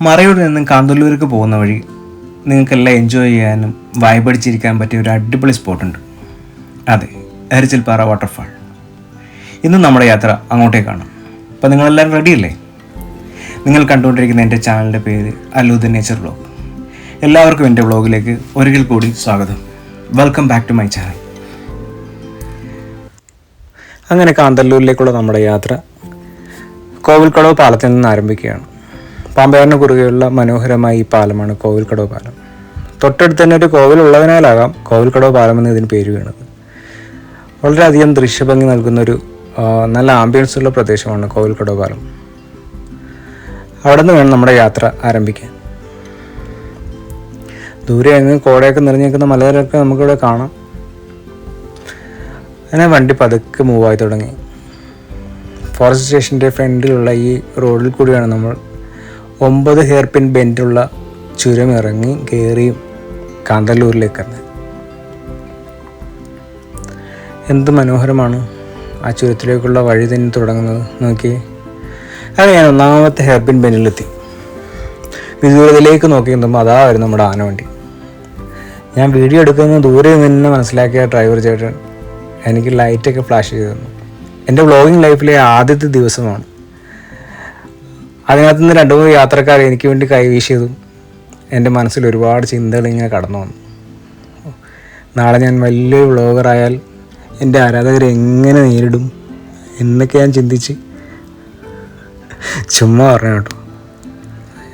മറയൂർ നിന്നും കാന്തല്ലൂർക്ക് പോകുന്ന വഴി നിങ്ങൾക്കെല്ലാം എൻജോയ് ചെയ്യാനും വായ്പടിച്ചിരിക്കാൻ പറ്റിയ ഒരു അടിപൊളി സ്പോട്ടുണ്ട് അതെ ഹരിച്ചിൽപ്പാറ വാട്ടർഫാൾ ഇന്ന് നമ്മുടെ യാത്ര അങ്ങോട്ടേക്കാണ് അപ്പോൾ നിങ്ങളെല്ലാവരും റെഡിയല്ലേ നിങ്ങൾ കണ്ടുകൊണ്ടിരിക്കുന്ന എന്റെ ചാനലിന്റെ പേര് അല്ലൂദ് നേച്ചർ വ്ളോഗ് എല്ലാവർക്കും എന്റെ വ്ളോഗിലേക്ക് ഒരിക്കൽ കൂടി സ്വാഗതം. Welcome back to my channel അങ്ങനെ കാന്തല്ലൂരിലേക്കുള്ള നമ്മുടെ യാത്ര കോവിൽക്കടവ് പാലത്തിൽ നിന്ന് ആരംഭിക്കുകയാണ്. പാമ്പയാറിന് കുറുകെയുള്ള മനോഹരമായ ഈ പാലമാണ് കോവിൽക്കടവ് പാലം. തൊട്ടടുത്ത് തന്നെ ഒരു കോവിൽ ഉള്ളതിനാലാകാം കോവിൽക്കടവ് പാലം എന്ന് ഇതിന് പേര് വീണത്. വളരെയധികം ദൃശ്യഭംഗി നൽകുന്നൊരു നല്ല ആംബിയൻസ് ഉള്ള പ്രദേശമാണ് കോവിൽക്കടവ് പാലം. അവിടെ നിന്ന് വേണം നമ്മുടെ യാത്ര ആരംഭിക്കാൻ. ദൂരെ അങ്ങ് കോടയൊക്കെ നിറഞ്ഞേക്കുന്ന മലകളൊക്കെ നമുക്കിവിടെ കാണാം. അങ്ങനെ വണ്ടി പതുക്കെ മൂവായി തുടങ്ങി. ഫോറസ്റ്റ് സ്റ്റേഷന്റെ ഫ്രണ്ടിലുള്ള ഈ റോഡിൽ കൂടിയാണ് നമ്മൾ ഒമ്പത് ഹെയർ പിൻ ബെൻഡുള്ള ചുരം ഇറങ്ങി കയറിയും കാന്തല്ലൂരിലേക്ക് എത്തുന്നത് എന്ത് മനോഹരമാണ് ആ ചുരത്തിലേക്കുള്ള വഴി തന്നെ തുടങ്ങുന്നത് നോക്കി. അങ്ങനെ ഞാൻ ഒന്നാമത്തെ ഹെയർ പിൻ ബെൻഡിലെത്തി. വിദൂരത്തിലേക്ക് നോക്കി നിന്നുമ്പോൾ അതാ വരും നമ്മുടെ ആനവണ്ടി ഞാൻ വീഡിയോ എടുക്കുന്ന ദൂരെ നിന്ന് മനസ്സിലാക്കിയ ഡ്രൈവർ ചേട്ടൻ എനിക്ക് ലൈറ്റൊക്കെ ഫ്ലാഷ് ചെയ്തു തന്നു. എന്റെ വ്ളോഗിങ് ലൈഫിലെ ആദ്യത്തെ ദിവസമാണ്. അതിനകത്ത് നിന്ന് രണ്ട് മൂന്ന് യാത്രക്കാർ എനിക്ക് വേണ്ടി കൈവീശിയതും എന്റെ മനസ്സിൽ ഒരുപാട് ചിന്തകൾ ഇങ്ങനെ കടന്നു വന്നു. നാളെ ഞാൻ വലിയൊരു വ്ളോഗറായാൽ എന്റെ ആരാധകരെ എങ്ങനെ നേരിടും എന്നൊക്കെ ഞാൻ ചിന്തിച്ച് ചുമ്മാ പറഞ്ഞു കേട്ടോ.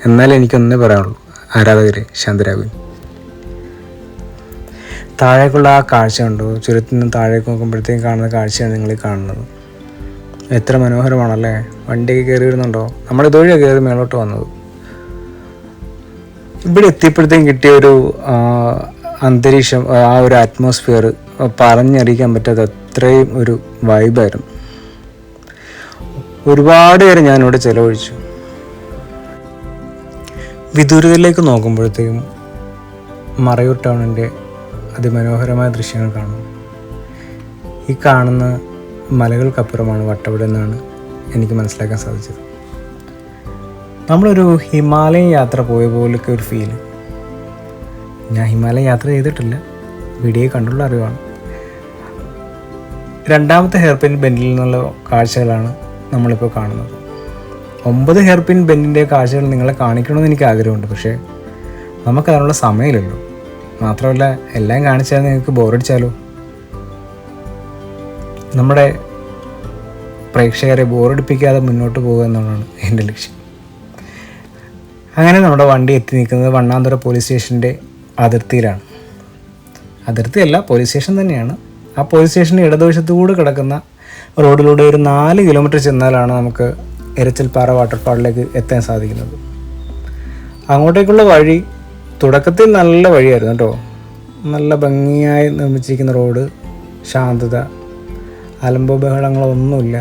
എന്നാലും എനിക്കൊന്നേ പറയാനുള്ളൂ. ആരാധകരെ ശാന്തരാകും താഴേക്കുള്ള ആ കാഴ്ച ഉണ്ടോ ചുരത്തിൽ നിന്ന് താഴേക്ക് നോക്കുമ്പോഴത്തേക്കും കാണുന്ന കാഴ്ചയാണ് നിങ്ങൾ കാണുന്നത്. എത്ര മനോഹരമാണല്ലേ? വണ്ടിക്ക് കയറി വരുന്നുണ്ടോ നമ്മൾ ഇതുവഴിയാണ് കയറി മേളോട്ട് വന്നത്. ഇവിടെ എത്തിയപ്പോഴത്തേക്കും കിട്ടിയ ഒരു അന്തരീക്ഷം ആ ഒരു അറ്റ്മോസ്ഫിയർ പറഞ്ഞറിയിക്കാൻ പറ്റാത്ത അത്രയും ഒരു വൈബായിരുന്നു ഒരുപാട് പേര് ഞാനിവിടെ ചിലവഴിച്ചു. വിദൂരതയിലേക്ക് നോക്കുമ്പോഴത്തേക്കും മറയൂർ ടൗണിന്റെ അതിമനോഹരമായ ദൃശ്യങ്ങൾ കാണും ഈ കാണുന്ന മലകൾക്കപ്പുറമാണ് വട്ടവട എന്നാണ് എനിക്ക് മനസ്സിലാക്കാൻ സാധിച്ചത്. നമ്മളൊരു ഹിമാലയൻ യാത്ര പോയ പോലൊക്കെ ഒരു ഫീൽ ഞാൻ ഹിമാലയ യാത്ര ചെയ്തിട്ടില്ല. വീഡിയോ കണ്ടുള്ള അറിവാണ്. രണ്ടാമത്തെ ഹെയർപിൻ ബെൻഡിൽ നിന്നുള്ള കാഴ്ചകളാണ് നമ്മളിപ്പോൾ കാണുന്നത്. ഒമ്പത് ഹെയർപിൻ ബെൻഡിന്റെ കാഴ്ചകൾ നിങ്ങളെ കാണിക്കണമെന്ന് എനിക്ക് ആഗ്രഹമുണ്ട്. പക്ഷേ നമുക്കതിനുള്ള സമയമില്ലല്ലോ. മാത്രമല്ല എല്ലാം കാണിച്ചാൽ നിങ്ങൾക്ക് ബോറടിച്ചാലോ നമ്മുടെ പ്രേക്ഷകരെ ബോറടിപ്പിക്കാതെ മുന്നോട്ട് പോകുക എന്നുള്ളതാണ് എന്റെ ലക്ഷ്യം. അങ്ങനെ നമ്മുടെ വണ്ടി എത്തി നിൽക്കുന്നത് വണ്ണാന്തുറ പോലീസ് സ്റ്റേഷന്റെ അതിർത്തിയിലാണ്. അതിർത്തിയല്ല പോലീസ് സ്റ്റേഷൻ തന്നെയാണ്. ആ പോലീസ് സ്റ്റേഷന്റെ ഇടതുവശത്തുകൂടെ കിടക്കുന്ന റോഡിലൂടെ ഒരു നാല് കിലോമീറ്റർ ചെന്നാലാണ് നമുക്ക് എരച്ചിൽപ്പാറ വാട്ടർഫാളിലേക്ക് എത്താൻ സാധിക്കുന്നത്. അങ്ങോട്ടേക്കുള്ള വഴി തുടക്കത്തിൽ നല്ല വഴിയായിരുന്നു കേട്ടോ. നല്ല ഭംഗിയായി നിർമ്മിച്ചിരിക്കുന്ന റോഡ് ശാന്തത അലമ്പോ ബഹളങ്ങളോ ഒന്നുമില്ല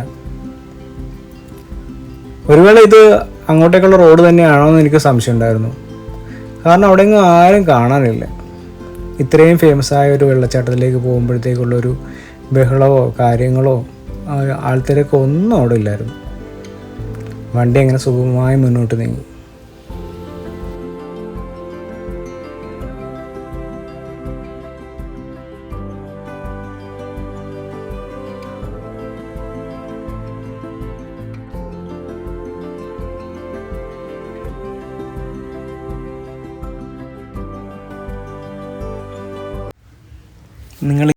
ഒരുവേള ഇത് അങ്ങോട്ടേക്കുള്ള റോഡ് തന്നെയാണോ എന്ന് എനിക്ക് സംശയം ഉണ്ടായിരുന്നു കാരണം അവിടെ എങ്ങും ആരും കാണാനില്ല. ഇത്രയും ഫേമസ് ആയ ഒരു വെള്ളച്ചാട്ടത്തിലേക്ക് പോകുമ്പോഴത്തേക്കുള്ളൊരു ബഹളമോ കാര്യങ്ങളോ ആൾത്തിരക്കോ ഒന്നും അവിടെ ഇല്ലായിരുന്നു. വണ്ടി അങ്ങനെ സുഗമമായി മുന്നോട്ട് നീങ്ങി. നിങ്ങൾ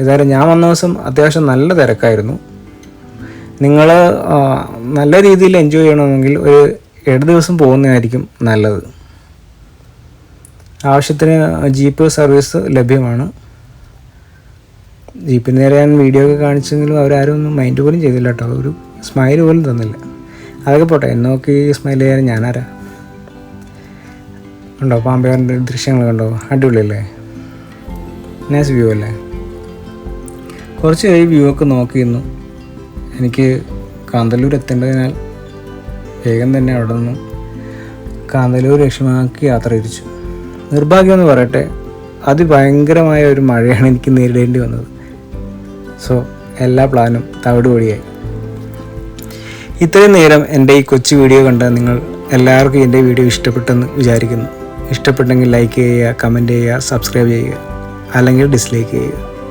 ഏതായാലും ഞാൻ വന്ന ദിവസം അത്യാവശ്യം നല്ല തിരക്കായിരുന്നു. നിങ്ങൾ നല്ല രീതിയിൽ എൻജോയ് ചെയ്യണമെങ്കിൽ ഒരു ഏഴ് ദിവസം പോകുന്നതായിരിക്കും നല്ലത്. ആവശ്യത്തിന് ജീപ്പ് സർവീസ് ലഭ്യമാണ്. ജീപ്പിന് നേരെ ഞാൻ വീഡിയോ ഒക്കെ കാണിച്ചെങ്കിലും അവരാരും ഒന്നും മൈൻഡ് പോലും ചെയ്തില്ല കേട്ടോ. ഒരു സ്മൈൽ പോലും തന്നില്ല. അതൊക്കെ പോട്ടെ എന്നെ നോക്കി സ്മൈൽ ചെയ്യാൻ ഞാനാരാ? ഉണ്ടോ പാമ്പേറിന്റെ ദൃശ്യങ്ങൾ കണ്ടോ? അടിപൊളിയല്ലേ? നൈസ് വ്യൂ അല്ലേ? കുറച്ച് കഴിഞ്ഞ് വ്യൂ ഒക്കെ നോക്കിയിരുന്നു. എനിക്ക് കാന്തല്ലൂർ എത്തേണ്ടതിനാൽ വേഗം തന്നെ അവിടെ നിന്നും കാന്തല്ലൂർ ലക്ഷ്യമാക്കി യാത്ര തിരിച്ചു. നിർഭാഗ്യം എന്ന് പറയട്ടെ അതിഭയങ്കരമായ ഒരു മഴയാണ് എനിക്ക് നേരിടേണ്ടി വന്നത്. സോ എല്ലാ പ്ലാനും തവിടുപൊടിയായി. ഇത്രയും നേരം എന്റെ ഈ കൊച്ചു വീഡിയോ കണ്ട നിങ്ങൾ എല്ലാവർക്കും എന്റെ വീഡിയോ ഇഷ്ടപ്പെട്ടെന്ന് വിചാരിക്കുന്നു. ഇഷ്ടപ്പെട്ടെങ്കിൽ ലൈക്ക് ചെയ്യുക കമന്റ് ചെയ്യുക സബ്സ്ക്രൈബ് ചെയ്യുക അല്ലെങ്കിൽ ഡിസ്ലൈക്ക് ചെയ്യുക.